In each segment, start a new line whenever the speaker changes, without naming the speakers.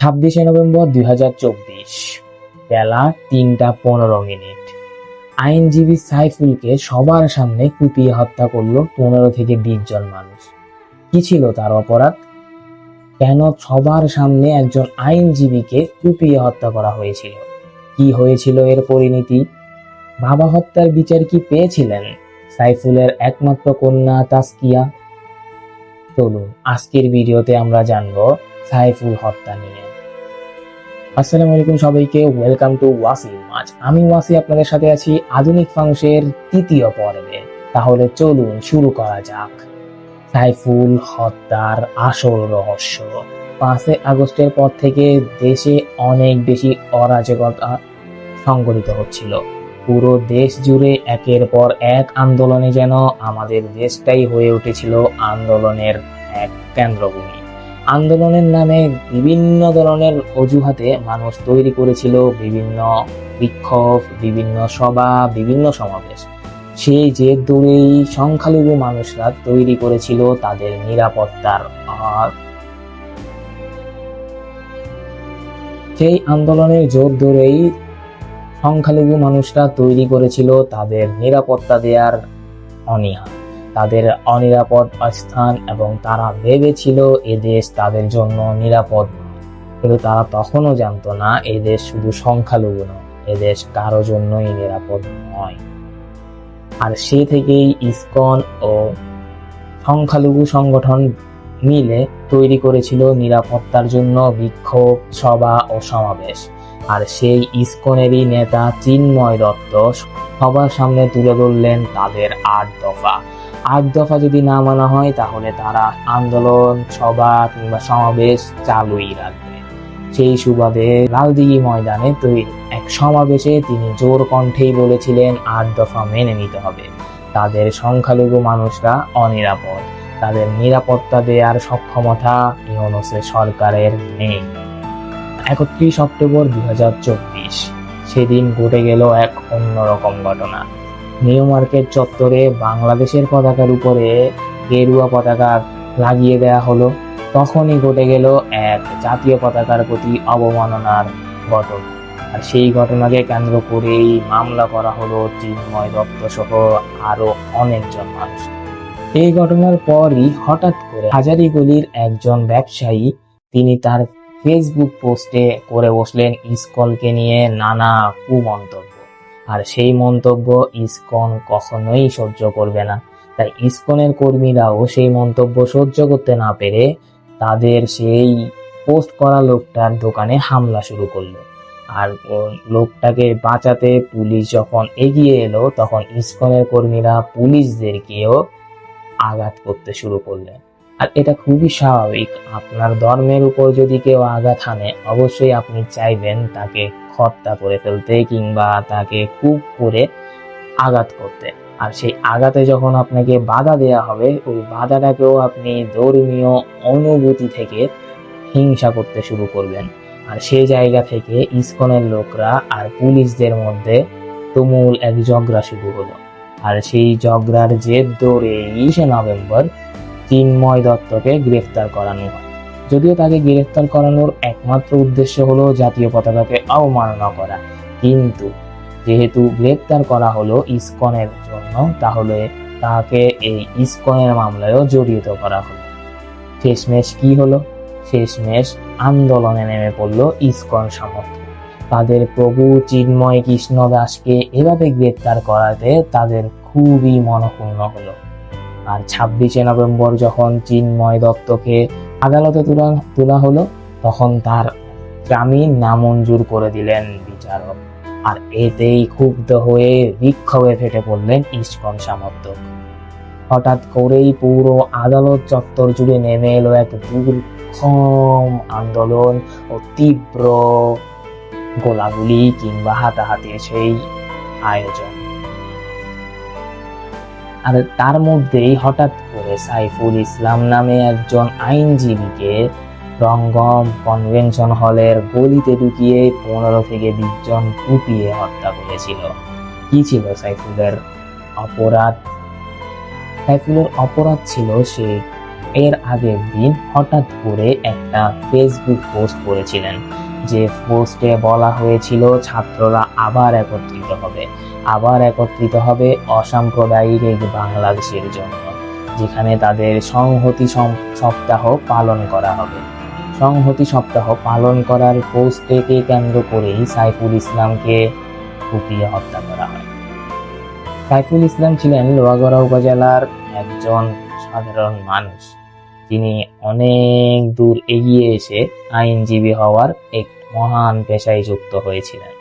ছাব্বিশে নভেম্বর দুই হাজার চব্বিশ, বেলা তিনটা পনেরো মিনিট। আইনজীবী সাইফুলকে সবার সামনে কুপিয়ে হত্যা করল পনেরো থেকে বিশ জন মানুষ। কি ছিল তার অপরাধ? কেন সবার সামনে একজন আইনজীবীকে কুপিয়ে হত্যা করা হয়েছিল? কি হয়েছিল এর পরিণতি? বাবা হত্যার বিচার কি পেয়েছিলেন? সাইফুলের একমাত্র কন্যা তাস্কিয়া? চলুন, আজকের ভিডিওতে আমরা জানব সাইফুল হত্যা নিয়ে। আসসালামু আলাইকুম সবাইকে ওয়েলকাম টু ওয়াসি মাছ আমি ওয়াসি, আপনাদের সাথে আছি আধুনিক ফাংশের তৃতীয় পর্বে। তাহলে চলুন শুরু করা যাক। সাইফুল হত্যার আসল রহস্য। পাঁচই আগস্টের পর থেকে দেশে অনেক বেশি অরাজকতা সংগঠিত হচ্ছিল। পুরো দেশ জুড়ে একের পর এক আন্দোলনে যেন আমাদের দেশটাই হয়ে উঠেছিল আন্দোলনের এক কেন্দ্রভূমি। আন্দোলনের নামে বিভিন্ন ধরনের অজুহাতে মানুষ তৈরি করেছিল বিভিন্ন বিক্ষোভ, বিভিন্ন সভা, বিভিন্ন সমাবেশ। সেই জেদ ধরেই সংখ্যালঘু মানুষরা তৈরি করেছিল তাদের নিরাপত্তার সেই আন্দোলনের জোর ধরেই সংখ্যালঘু মানুষরা তৈরি করেছিল তাদের নিরাপত্তা দেওয়ার অনীহা। তাদের অনিরাপদ স্থান এবং তারা ভেবেছিল এদেশ তাদের জন্য নিরাপদ কিন্তু তারা তখনও জানতো না এদেশ শুধু সংখ্যালঘু নয় এদেশ কারও জন্যই নিরাপদ নয়। আর সে থেকেই ইসকন ও সংখ্যালঘু সংগঠন মিলে তৈরি করেছিল নিরাপত্তার জন্য বিক্ষোভ সভা ও সমাবেশ। আর সেই ইসকনেরই নেতা চিন্ময় দত্ত সবার সামনে তুলে ধরলেন তাদের আট দফা। আট দফা যদি না মানা হয়, তাহলে তারা আন্দোলন, সভা কিংবা সমাবেশ চালুই রাখবে। সেই সুবাদে লালদিঘি ময়দানে তৈরি এক সমাবেশে তিনি জোর কণ্ঠেই বলেছিলেন, আট দফা মেনে নিতে হবে। তাদের সংখ্যালঘু মানুষরা অনিরাপদ। তাদের নিরাপত্তা দেওয়ার সক্ষমতা ইউনুসের সরকারের নেই। একত্রিশ অক্টোবর দুই হাজার চব্বিশ, সেদিন ঘটে গেল এক অন্যরকম ঘটনা। নিউ মার্কেট চত্বরে বাংলাদেশের পতাকার উপরে গেরুয়া পতাকা লাগিয়ে দেয়া হলো। তখনই ঘটে গেল এক জাতীয় পতাকার প্রতি অবমাননার ঘটনা। আর সেই ঘটনাকে কেন্দ্র করেই মামলা করা হলো চিন্ময় দত্ত সহ আরও অনেকজন মানুষ। এই ঘটনার পরই হঠাৎ করে হাজারিগুলির একজন ব্যবসায়ী, তিনি তার ফেসবুক পোস্টে করে বসলেন ইসকলকে নিয়ে নানা কুমন্তব্য। আর সেই মন্তব্য ইসকন কখনোই সহ্য করবে না। তাই ইসকনের কর্মীরাও সেই মন্তব্য সহ্য করতে না পেরে তাদের সেই পোস্ট করা লোকটার দোকানে হামলা শুরু করল। আর লোকটাকে বাঁচাতে পুলিশ যখন এগিয়ে এলো, তখন ইসকনের কর্মীরা পুলিশদেরকেও আঘাত করতে শুরু করলেন। আর এটা খুবই স্বাভাবিক। আপনার ধর্মের উপর যদি কেউ আঘাত হানে, অবশ্যই আপনি চাইবেন তাকে হত্যা করে ফেলতে কিংবা তাকে খুব করে আঘাত করতে। আর সেই আঘাতে যখন আপনাকে বাধা দেয়া হবে, ওই বাধাটাকেও আপনি ধর্মীয় অনুভূতি থেকে হিংসা করতে শুরু করবেন। আর সেই জায়গা থেকে ইসকনের লোকরা আর পুলিশদের মধ্যে তুমুল এক ঝগড়া শুরু হলো। আর সেই ঝগড়ার জেদ ধরে ইসে নভেম্বর চিন্ময় দত্তকে গ্রেফতার করানো হয়। যদিও তাকে গ্রেফতার করানোর একমাত্র উদ্দেশ্য হলো জাতীয় পতাকাকে অবমাননা করা। কিন্তু যেহেতু গ্রেফতার করা হলো ইসকনের জন্য, তাহলে তাকে এই ইসকনের মামলায়ও জড়িত করা হলো। শেষমেশ কি হলো? শেষমেশ আন্দোলনে নেমে পড়ল ইসকন সমর্থক। তাদের প্রভু চিন্ময় কৃষ্ণ দাসকে এভাবে গ্রেপ্তার করাতে তাদের খুবই মনক্ষুণ্ণ হলো। আর ছাব্বিশে নভেম্বর যখন চিন্ময় দত্তকে আদালতে তোলা তোলা হলো, তখন তার জামিন নামঞ্জুর করে দিলেন বিচারক। আর এতেই ক্ষুব্ধ হয়ে বিক্ষোভে ফেটে পড়লেন ইস্কন সমর্থক। হঠাৎ করেই পুরো আদালত চত্বর জুড়ে নেমে এলো এক দুর্গম আন্দোলন ও তীব্র গোলাগুলি কিংবা হাতাহাতির সেই আয়োজন। আর তার মধ্যেই হঠাৎ করে সাইফুল ইসলাম নামে একজন আইনজীবীকে রঙ্গম কনভেনশন হলের গলিতে ঢুকিয়ে পনেরো থেকে বিশ জন কুপিয়ে হত্যা করেছিল। কি ছিল সাইফুলের অপরাধ? সাইফুলের অপরাধ ছিল সে এর আগের দিন হঠাৎ করে একটা ফেসবুক পোস্ট করেছিলেন। যে পোস্টে বলা হয়েছিল, ছাত্ররা আবার একত্রিত হবে। আবার একত্রিত হবে অসাম্প্রদায়িক এক বাংলাদেশের জন্য, যেখানে তাদের সংহতি সপ্তাহ পালন করা হবে। সংহতি সপ্তাহ পালন করার পোস্টকে কেন্দ্র করেই সাইফুল ইসলামকে কুপিয়ে হত্যা করা হয়। সাইফুল ইসলাম ছিলেন লোয়াগড়া উপজেলার একজন সাধারণ মানুষ। তিনি অনেক দূর এগিয়ে এসে আইনজীবী হওয়ার এক মহান পেশায় যুক্ত হয়েছিলেন।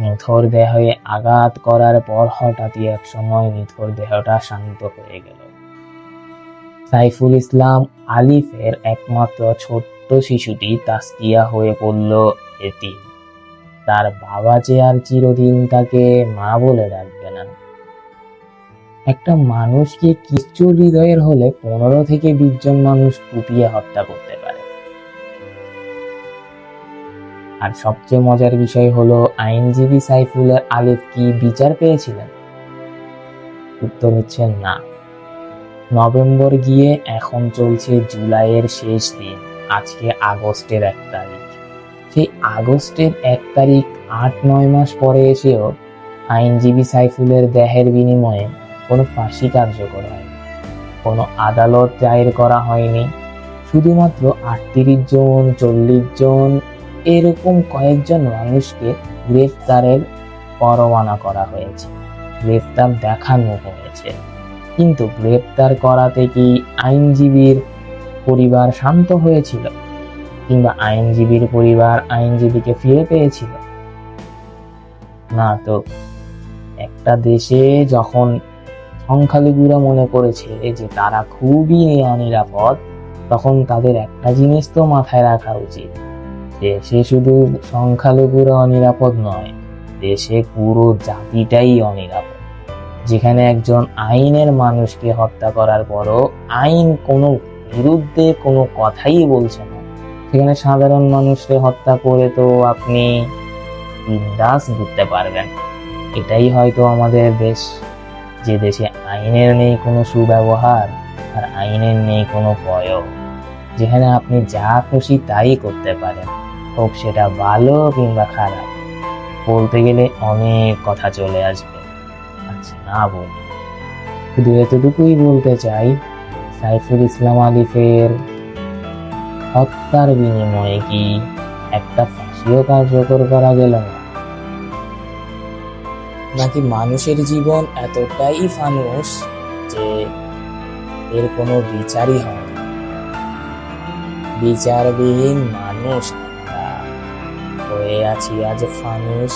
নিথর দেহে আঘাত করার পর হঠাৎই এক সময় নিথর দেহটা শান্ত হয়ে গেল। সাইফুল ইসলাম আলিফের একমাত্র ছোট্ট শিশুটি তাস্কিয়া হয়ে পড়ল এটি তার বাবা যে আর চিরদিন তাকে মা বলে ডাকবে না। একটা মানুষকে কিচ্ছু হৃদয়ের হলে পনেরো থেকে বিশ জন মানুষ কুপিয়ে হত্যা করতে পারে। আর সবচেয়ে মজার বিষয় হলো, আইনজীবী সাইফুলের আলিফ কি বিচার পেয়েছিলেন? উত্তর হচ্ছেন না। নভেম্বর গিয়ে এখন চলছে জুলাইয়ের শেষ দিন, আজকে আগস্টের এক তারিখ। সেই আগস্টের এক তারিখ আট নয় মাস পরে এসেও আইনজীবী সাইফুলের দেহের বিনিময়ে কোনো ফাঁসি কার্যকর হয়নি। কোনো আদালত দায়ের করা হয়নি। শুধুমাত্র আটত্রিশ জন, চল্লিশ জন এরকম কয়েকজন মানুষকে গ্রেফতারের পরোয়ানা করা হয়েছে। গ্রেফতার দেখানো হয়েছে। কিন্তু গ্রেফতার করাতে কি আইনজীবীর পরিবার শান্ত হয়েছিল? কিংবা আইনজীবীর পরিবার আইনজীবীকে ফিরে পেয়েছিল? না তো, একটা দেশে যখন সংখ্যালঘুরা মনে করেছে যে তারা খুবই অনিরাপদ, তখন তাদের একটা জিনিস তো মাথায় রাখা উচিত দেশে শুধু সংখ্যালঘুরা অনিরাপদ নয় দেশে পুরো জাতিটাই অনিরাপদ। যেখানে একজন আইনের মানুষকে হত্যা করার পরও আইন কোনো বিরুদ্ধে কোনো কথাই বলছে না। সেখানে সাধারণ মানুষকে হত্যা করে তো আপনি বিন্দাস ঘুরতে পারবেন। এটাই হয়তো আমাদের দেশ যে দেশে আইনের নেই কোনো সুব্যবহার আর আইনের নেই কোনো প্রয়োগ। যেখানে আপনি যা খুশি তাই করতে পারেন, হোক সেটা ভালো কিংবা খারাপ। বলতে গেলে অনেক কথা চলে আসবে। আচ্ছা না বলি শুধু এতটুকুই বলতে চাই, সাইফুল ইসলাম আলিফের হত্যার বিনিময়ে কি একটা ফাঁসিও কার্যকর করা গেল না? নাকি মানুষের জীবন এতটাই ফানুষ যে এর কোনো বিচারই হয় না? বিচারবিহীন মানুষ হয়ে আছি আজ ফানুষ